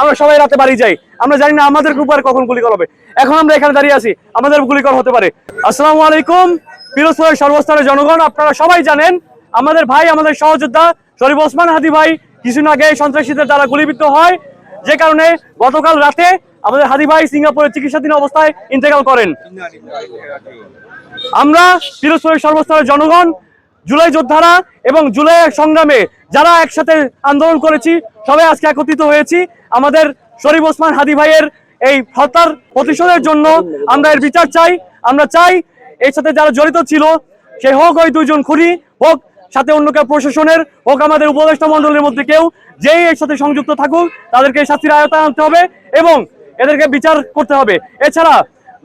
আমরা সবাই রাতে বাড়ি যাই। আমরা জানি না আমাদের উপর কখন গুলি করা হবে। এখন আমরা এখানে দাঁড়িয়ে আছি, আমাদের গুলি করা হতে পারে। আসসালামু আলাইকুম, পিরোজপুরের সর্বস্তরের জনগণ, আপনারা সবাই জানেন, আমাদের ভাই, আমাদের সহযোদ্ধা শরীফ ওসমান হাদি ভাই কিছুদিন আগে সন্ত্রাসীদের দ্বারা গুলিবিদ্ধ হয়। যে কারণে গতকাল রাতে আমাদের হাদি ভাই সিঙ্গাপুরে চিকিৎসাধীন অবস্থায় ইন্তেকাল করেন। আমরা পিরোজপুরের সর্বস্তরের জনগণ জুলাই যোদ্ধারা এবং জুলাই সংগ্রামে যারা একসাথে আন্দোলন করেছি, সবাই আজকে একত্রিত হয়েছি। আমাদের শরীফ ওসমান হাদি ভাইয়ের এই হত্যার প্রতিশোধের জন্য আমরা এর বিচার চাই। আমরা চাই এর সাথে যারা জড়িত ছিল, সে হোক ওই দুইজন খুনি, হোক সাথে অন্য কেউ প্রশাসনের, হোক আমাদের উপদেষ্টা মন্ডলের মধ্যে কেউ, যেই এর সাথে সংযুক্ত থাকুক, তাদেরকে শাস্তির আয়তায় আনতে হবে এবং এদেরকে বিচার করতে হবে। এছাড়া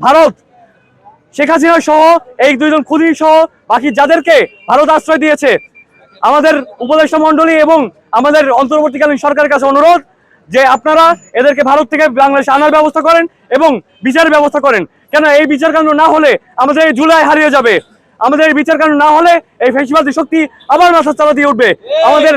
ভারত শেখ হাসিনা সহ এই দুইজন খুনি সহ বাকি যাদেরকে ভারত আশ্রয় দিয়েছে, আমাদের উপদেষ্টা মন্ডলী এবং আমাদের অন্তর্বর্তীকালীন সরকারের কাছে অনুরোধ যে আপনারা এদেরকে ভারত থেকে বাংলাদেশে আনার ব্যবস্থা করেন এবং বিচারের ব্যবস্থা করেন। কেন এই বিচারকাণ্ড না হলে আমাদের এই জুলাই হারিয়ে যাবে। আমাদের এই বিচারকাণ্ড না হলে এই ফেসিবাদী শক্তি আবার মাথা চালা দিয়ে উঠবে। আমাদের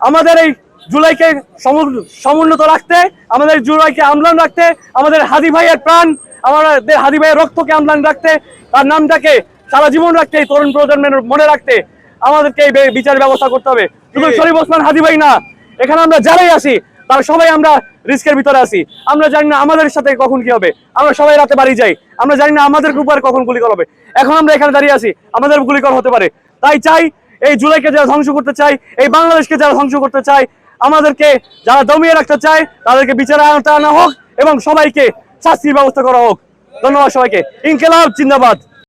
আমাদের এই জুলাইকে সমুন- সমুন্নত রাখতে, আমাদের জুলাইকে আমলান রাখতে আমাদের হাদি ভাইয়ের প্রাণ আমাদের হাদি ভাইয়ের রক্তকে আমলান রাখতে তার নামটাকে সারা জীবন রাখতে এই তরুণ প্রজন্মের মনে রাখতে আমাদেরকে এই বিচার ব্যবস্থা করতে হবে। শুধু শরীফ ওসমান হাদি ভাই না। এখানে আমরা যারাই আসি তারা সবাই আমরা রিস্কের ভিতরে আছি। আমরা জানি না আমাদের সাথে কখন কি হবে। আমরা সবাই রাতে বাড়ি যাই। আমরা জানি না আমাদের উপর কখন গুলি করা হবে। এখন আমরা এখানে দাঁড়িয়ে আছি আমাদের গুলি করা হতে পারে। তাই চাই এই জুলাইকে যারা ধ্বংস করতে চাই এই বাংলাদেশকে যারা ধ্বংস করতে চায় আমাদেরকে যারা দমিয়ে রাখতে চায় তাদেরকে বিচারে আনা হোক এবং সবাইকে শাস্তির ব্যবস্থা করা হোক। ধন্যবাদ সবাইকে। ইনকেলাব জিন্দাবাদ।